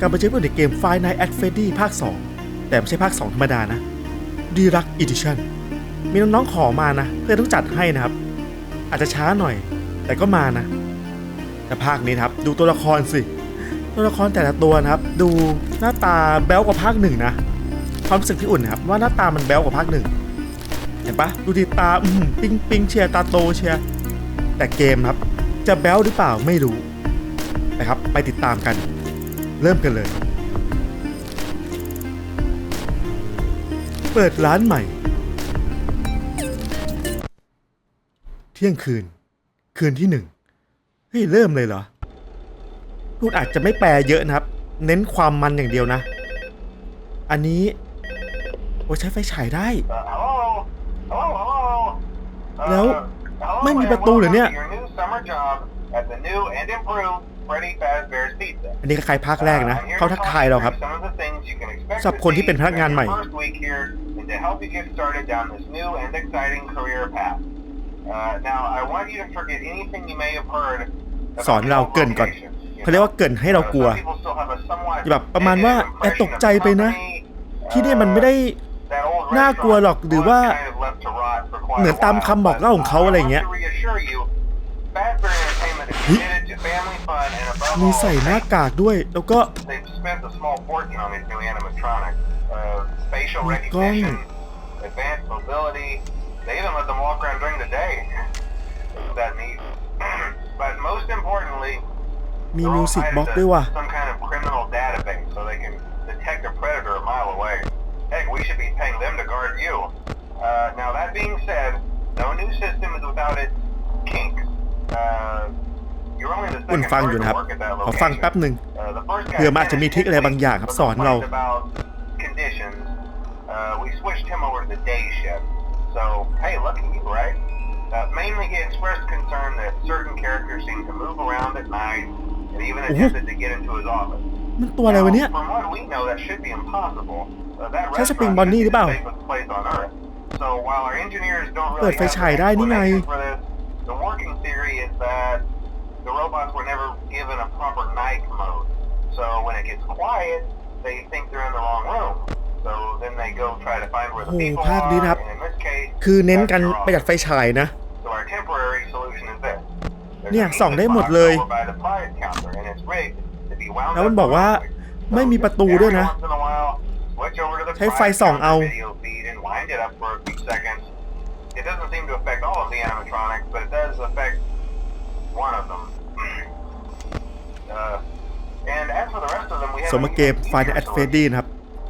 กลับมาเจอกันในเกม Five Nights at Freddy ภาค 2 แต่ไม่ใช่ภาค 2 ธรรมดานะ d i r e c t Edition มีน้องๆขอมานะ เพื่อนต้องจัดให้นะครับ อาจจะช้าหน่อย แต่ก็มานะ แต่ภาคนี้ครับ ดูตัวละครสิ ตัวละครแต่ละตัวนะครับ ดูหน้าตาแบ๊วกว่าภาคหนึ่งนะความรู้สึกที่อุ่นนะครับ ว่าหน้าตามันแบ๊วกว่าภาคหนึ่งเห็นปะดูดีตาอืมปิงปิงเชียร์ตาโตเชียร์แต่เกมครับ จะแบ๊วหรือเปล่าไม่รู้นะครับ ไปติดตามกัน เริ่มกันเลย เปิดร้านใหม่ เที่ยงคืน คืนที่หนึ่งเฮ้ย เริ่มเลยเหรอพูดอาจจะไม่แปลเยอะนะครับ เน้นความมันอย่างเดียวนะ อันนี้ โอ้ใช้ไฟฉายได้ แล้วไม่มีประตูเหรอเนี่ย อันนี้คล้ายๆภาคแรกนะ เขาทักทายเราครับสำหรับคนที่เป็นพนักงานใหม่ สอนเราเกรินก่อนเขาเรียกว่าเกรินให้เรากลัวแบบประมาณว่าอย่าตกใจไปนะ ที่เนี่ยมันไม่ได้น่ากลัวหรอกหรือว่าเหมือนตามคำบอกเล่าของเขาอะไรอย่างเงี้ย มีใส่หน้ากากด้วย แล้วก็ They've spent a small fortune on these new animatronics. Uh, facial Oh, recognition, God. advanced mobility. They even let them walk around during the day. Isn't that neat? but most importantly, มี they're มิว all สิก tied บ็อก into ด้วยว่ะ some kind of criminal database so they can detect a predator a mile away. Heck, we should be paying them to guard you. Uh, now that being said, no new system is without its kinks. Uh, you're only the อุ่น second ฟัง guard อยู่ to นะครับ work at that ขอฟัง location. แป๊บหนึ่ง Uh, the first guy เผื่อมันอาจจะมีทริคอะไรบางอย่างครับสอนเรา complained about conditions. Uh, we switched him over to the day shift. So, hey, look at you, right? Uh, mainly, he expressed concern that certain characters seem to move around at night and even Mhm. attempted to get into his office. มันตัวอะไรวะเนี่ย Now, from what we know, that should be impossible. Uh, that ใช่สปริง restaurant บอนนี่หรือเปล่า is the safest place on Earth. So, while our engineers don't เปิด really ไฟ have ฉาย an ได้นี่ไง explanation for this, the working theory is that the robots were never given a proper night mode. So when it gets quiet, they think they're in the wrong room. So then they go try to find where the โอ้โห people ภาคนี้ are, นะครับ and in this case, คือเน้น that's กัน your ประหยัด office. ไฟฉายนะ So our temporary solution is this. There's เนี่ย a ส่องได้หมด box เลย over by the prize counter, and it's rigged to be wound แล้วมัน up บอกว่า remotely. ไม่มีประตูด้วยนะ Every once in a while, switch over to the ใช้ไฟ prize ส่อง counter เอา video feed and wind it up for a few seconds. It doesn't seem to affect all of the animatronics, but it does affect one of them. Uh, and as for the rest of them, we have สมเกม Final at Freddy นะครับ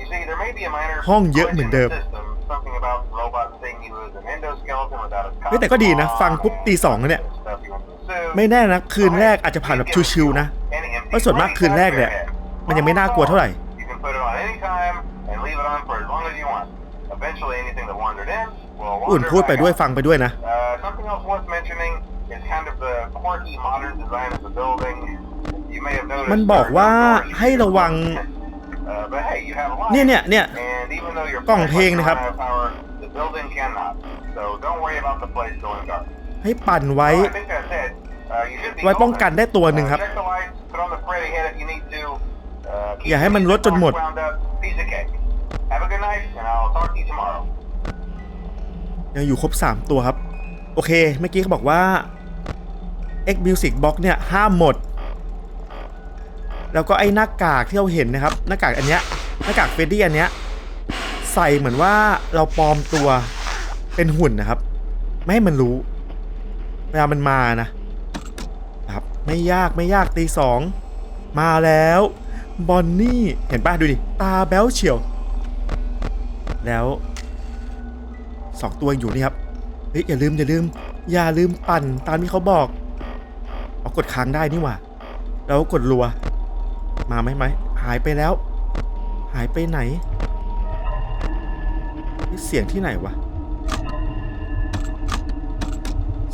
You see, there may be a minor ห้องเยอะเหมือนเดิม glitch in the system, something about the robot seeing you as an endoskeleton without a เฮ้ยแต่ก็ดีนะ ฟังปุ๊บตีสองแล้วเนี่ย stuff you want to assume. ไม่แน่นะ คืนแรกอาจจะผ่านแบบชิวๆนะเพราะส่วนมากคืนแรกเนี่ย มันยังไม่น่ากลัวเท่าไหร่ You can put it on any time and leave it on for as long as you want. Eventually, anything that wandered in will อุ่น wander พูดไป back ด้วย out. ฟังไปด้วยนะ Uh, something else worth mentioning is kind of the quirky modern design of the building. มันบอก there are ว่า no doors ให้ระวัง Uh, but hey, you have a light. เนี่ยเนี่ยเนี่ย And even though your กล่องเพลงนะครับ flashlight don't have power, the building cannot. So don't worry about the place going dark. ให้ปั่นไว้ Well, I think that's it. Uh, you should be ไว้ป้อง golden. กันได้ตัวหนึ่งครับ Uh, check the lights, put on the Freddy head if you need to. Uh, keep อย่าให้มัน the ลดจนหมด box wound up. Piece of cake. Have a good night, and I'll talk to you tomorrow. ยังอยู่ครบ 3 ตัวครับ โอเค เมื่อกี้เขาบอกว่า X Music Box เนี่ย ห้ามหมด แล้วก็ไอ้หน้ากากที่เราเห็นนะครับ หน้ากากอันเนี้ยหน้ากากเฟดดี้อันเนี้ยใส่เหมือนว่าเราปลอมตัวเป็นหุ่นนะครับ ไม่ให้มันรู้เวลามันมานะครับไม่ยากไม่ยากตีสองมาแล้วบอนนี่เห็นป่ะดูดิตาแบ๊วเฉียว แล้วสองตัวอยู่นี่ครับเฮ้ยอย่าลืมอย่าลืม อย่าลืมปั่นตามที่เขาบอกเอากดค้างได้นี่หว่าแล้วกดรัว มาไหมไหมหายไปแล้ว หายไปไหนเฮ้ยเสียงที่ไหนวะ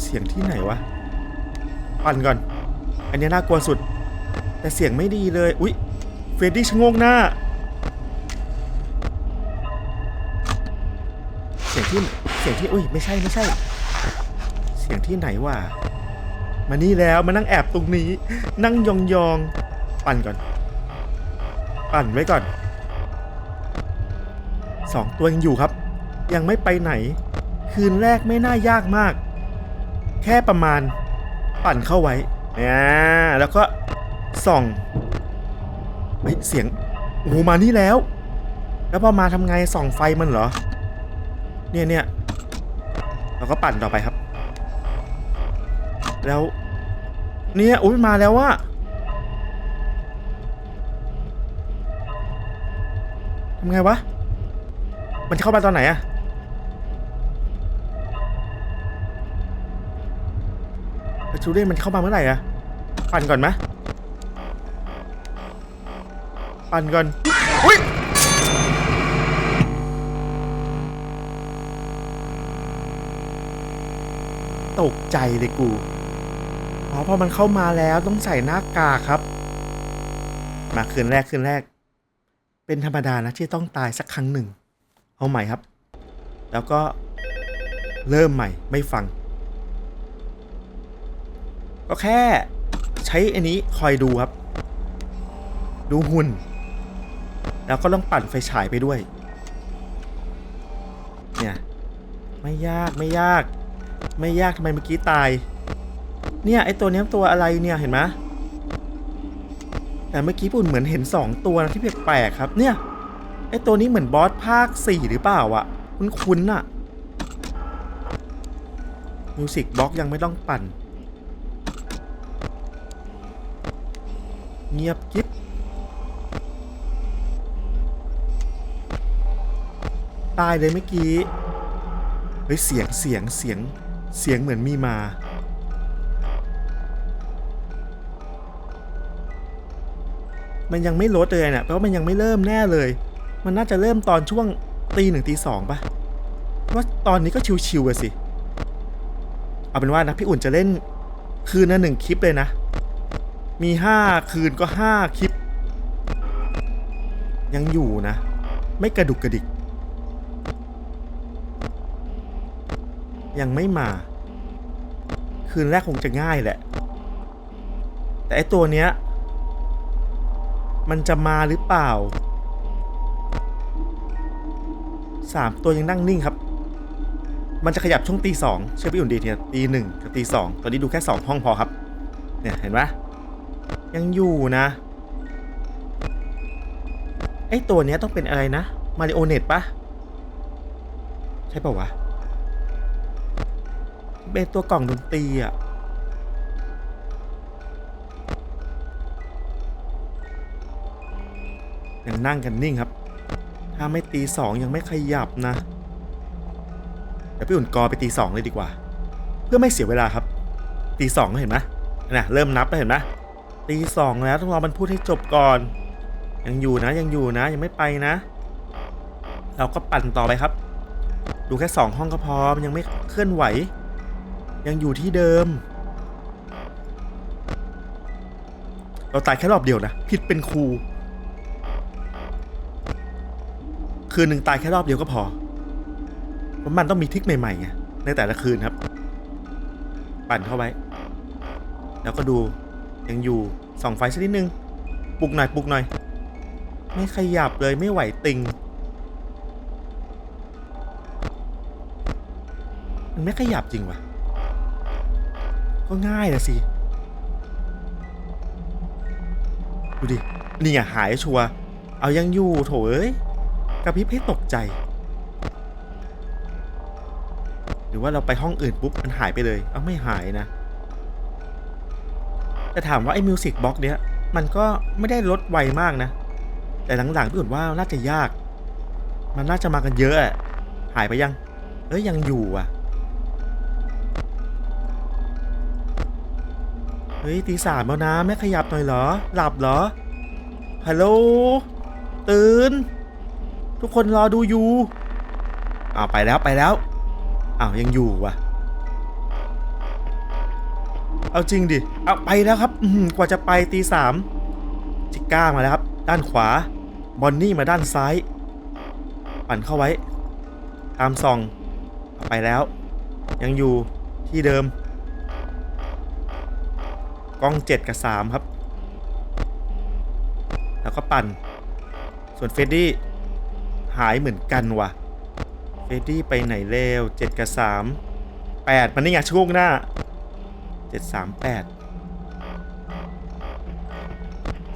เสียงที่ไหนวะปั่นก่อน อันนี้น่ากลัวสุด แต่เสียงไม่ดีเลย อุ๊ย เฟรดดี้ชะโงหน้า เสียงที่ เสียงที่ อุ้ยไม่ใช่ ไม่ใช่ เสียงที่ไหนวะ มานี่แล้ว มานั่งแอบตรงนี้ นั่งยองยองๆปั่นก่อน ปั่นไว้ก่อนสองตัวยังอยู่ครับ ยังไม่ไปไหน คืนแรกไม่น่ายากมาก แค่ประมาณ ปั่นเข้าไว้แล้วก็ส่องเฮ้ยเสียงโอ้มานี่แล้ว แล้วพอมาทำไงส่องไฟมันเหรอ เนี่ยเนี่ยเราก็ปั่นต่อไปครับ แล้ว เนี่ยอุ้ยมาแล้วว่าำไงวะ มันจะเข้ามาตอนไหนอะจูเลียนมันเข้ามาเมื่อไหร่อะปั่นก่อนไหมปั่นก่อนอุ้ยตกใจเลยกู อ๋อพอมันเข้ามาแล้วต้องใส่หน้ากากครับ มาคืนแรกคืนแรก เป็นธรรมดานะที่ต้องตายสักครั้งหนึ่ง เอาใหม่ครับ แล้วก็เริ่มใหม่ไม่ฟัง ก็แค่ใช้อันนี้คอยดูครับ ดูหุ่น แล้วก็ต้องปั่นไฟฉายไปด้วย เนี่ย ไม่ยากไม่ยาก ไม่ยากทำไมเมื่อกี้ตาย เนี่ยไอตัวนี้ตัวอะไรเนี่ยเห็นไหม แต่เมื่อกี้ปุ่นเหมือนเห็นสองตัวนะที่แปลกๆครับเนี่ยไอตัวนี้เหมือนบอสภาคสี่หรือเปล่าอะคุ้นๆอะมิวสิกบล็อกยังไม่ต้องปั่น เงียบกิ๊บตายเลยเมื่อกี้ เฮ้ย เสียงเสียงเสียงเสียงเหมือนมีมา มันยังไม่ลดเลยเนี่ยแปลว่ามันยังไม่เริ่มแน่เลย มันน่าจะเริ่มตอนช่วงตีหนึ่งตีสองปะว่าตอนนี้ก็ชิวๆอะสิ เอาเป็นว่านะพี่อุ่นจะเล่นคืนละหนึ่งคลิปเลยนะ มีห้าคืนก็ห้าคลิป ยังอยู่นะ ไม่กระดุกกระดิก ยังไม่มา คืนแรกคงจะง่ายแหละ แต่ไอตัวเนี้ย มันจะมาหรือเปล่าสามตัวยังนั่งนิ่งครับ มันจะขยับช่วงตีสองเชื่อพี่อุ่นดีเนี่ยตีหนึ่งกับตีสองตอนนี้ดูแค่สองห้องพอครับ เนี่ยเห็นไหมยังอยู่นะไอตัวเนี้ยต้องเป็นอะไรนะ มาริโอเน็ตปะใช่ปะวะเป็นตัวกล่องดนตรีอะ ยังนั่งกันนิ่งครับ ถ้าไม่ตีสองยังไม่ขยับนะเดี๋ยวพี่อุ่นกอไปตีสองเลยดีกว่า เพื่อไม่เสียเวลาครับ ตีสองเห็นไหมนะเริ่มนับแล้วเห็นไหมตีสองแล้วต้องรอมันพูดให้จบก่อน ยังอยู่นะยังอยู่นะยังไม่ไปนะ เราก็ปั่นต่อไปครับ ดูแค่สองห้องก็พอมันยังไม่เคลื่อนไหว ยังอยู่ที่เดิม เราตายแค่รอบเดียวนะผิดเป็นครู คืนหนึ่งตายแค่รอบเดียวก็พอเพราะมันต้องมีทิกใหม่ๆไงในแต่ละคืนครับ ปั่นเข้าไว้ แล้วก็ดูยังอยู่ส่องไฟสักนิดนึงปลุกหน่อยปลุกหน่อย ไม่ขยับเลยไม่ไหวติงมันไม่ขยับจริงวะก็ง่ายนะสิ ดูดิ นี่ไงหายชัวร์เอายังอยู่โถเอ้ย กระพริบให้ตกใจ หรือว่าเราไปห้องอื่นปุ๊บมันหายไปเลยเอาไม่หายนะ แต่ถามว่าไอ้มิวสิกบ็อกเนี้ยมันก็ไม่ได้ลดไวมากนะ แต่หลังๆพี่อุ่นว่าน่าจะยาก มันน่าจะมากันเยอะอะหายไปยัง เอ้ยยังอยู่อะ เฮ้ยตีสามแล้วนะ ไม่ขยับหน่อยเหรอ หลับเหรอ ฮัลโหล ตื่น ทุกคนรอดูอยู่อ้าวไปแล้วไปแล้วอ้าวยังอยู่วะเอาจริงดิเอาไปแล้วครับอืกว่าจะไปตีสามจิก้ามาแล้วครับ ด้านขวา บอนนี่มาด้านซ้าย ปั่นเข้าไว้ ตามซองอไปแล้ว ยังอยู่ที่เดิม กล้อง7กับ3ครับ แล้วก็ปั่น ส่วนเฟรดดี้ หายเหมือนกันว่ะเฟรดดี้ไปไหนเร็วเจ็ดกับสามแปดมันนี่ไงช่วงหน้าเจ็ดสามแปด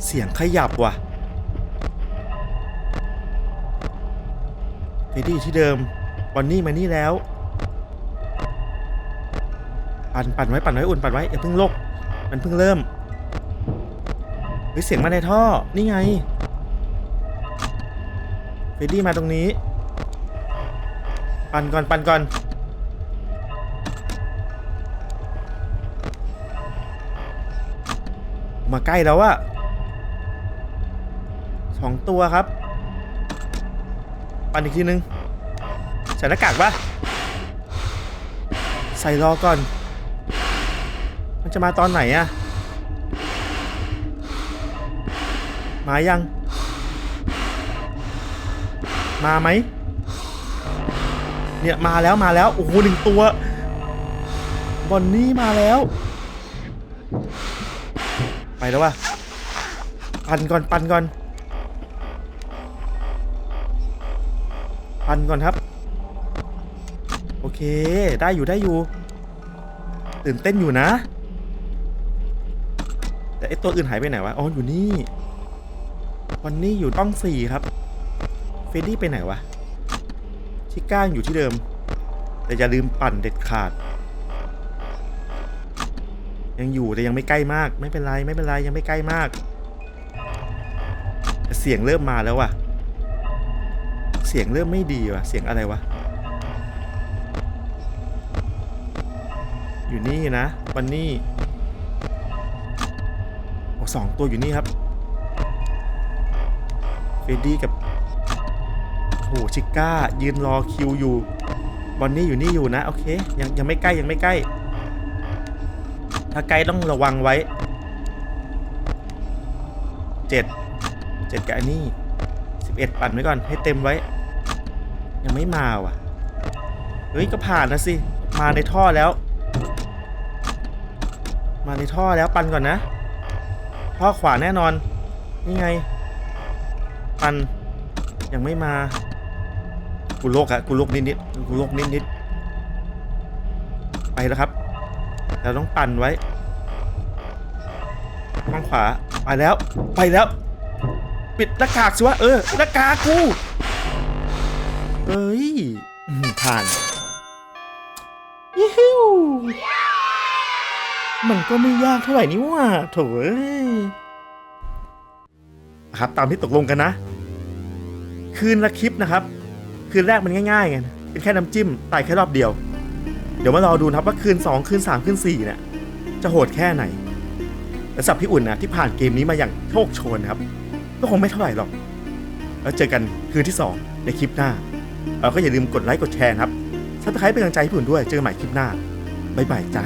เสียงขยับว่ะเฟรดดี้ที่เดิมวันนี่มานี่แล้ว ปั่นปั่นไว้ปั่นไว้อุ่นปั่นไว้อย่าเพิ่งโลกมันเพิ่งเริ่มเฮ้ยเสียงมาในท่อนี่ไง เฟดดี้มาตรงนี้ ปั่นก่อนปั่นก่อนมาใกล้แล้วอะสองตัวครับ ปั่นอีกทีนึงใส่หน้ากากปะใส่รอก่อน มันจะมาตอนไหนอะมายัง มาไหมเนี่ยมาแล้วมาแล้วโอ้โหหนึ่งตัวบอนนี่มาแล้ว ไปแล้ววะปั่นก่อนปั่นก่อนปั่นก่อนครับ โอเคได้อยู่ได้อยู่ ตื่นเต้นอยู่นะ แต่ไอตัวอื่นหายไปไหนวะอ๋ออยู่นี่วันนี้อยู่ต้องสี่ครับ เฟรดดี้ไปไหนวะ ชิก้าอยู่ที่เดิม แต่อย่าลืมปั่นเด็ดขาด ยังอยู่แต่ยังไม่ใกล้มาก ไม่เป็นไรไม่เป็นไรยังไม่ใกล้มาก เสียงเริ่มมาแล้วว่ะ เสียงเริ่มไม่ดีว่ะ เสียงอะไรวะ อยู่นี่นะวันนี้สองตัวอยู่นี่ครับเฟดดี้กับ โอ้ชิก้า ยืนรอคิวอยู่บอนนี่อยู่นี่อยู่นะ โอเค ยังยังไม่ใกล้ยังไม่ใกล้ ถ้าใกล้ต้องระวังไว้เจ็ดเจ็ดกับอันนี้สิบเอ็ดปั่นไว้ก่อนให้เต็มไว้ ยังไม่มาว่ะ เฮ้ย ก็ผ่านนะสิ มาในท่อแล้ว มาในท่อแล้วปั่นก่อนนะ ท่อขวาแน่นอน นี่ไง ปั่นยังไม่มา กูโลกอะกูโลกนิดนิดกูโลกนิดนิดไปแล้วครับ เราต้องปั่นไว้ข้างขวาไปแล้วไปแล้ว ปิดหน้ากากสิวะเออหน้ากากกูเอ้ยผ่านยี่ฮิวมันก็ไม่ยากเท่าไหร่นี่ว่าโถเอ้ยครับตามที่ตกลงกันนะ คืนละคลิปนะครับ คืนแรกมันง่ายๆไงเป็นแค่น้ำจิ้มตายแค่รอบเดียว เดี๋ยวมารอดูนะครับว่าคืน 2 คืน 3 คืน4เนี่ยจะโหดแค่ไหนและสับพี่อุ่นนะที่ผ่านเกมนี้มาอย่างโชคโชนนะครับ ก็คงไม่เท่าไหร่หรอก แล้วเจอกันคืนที่ 2 ในคลิปหน้าเราก็อย่าลืมกดไลค์กดแชร์ครับซับสไครป์เป็นกำลังใจให้พี่อุ่นด้วยเจอกันใหม่คลิปหน้าบ๊ายบายจ้า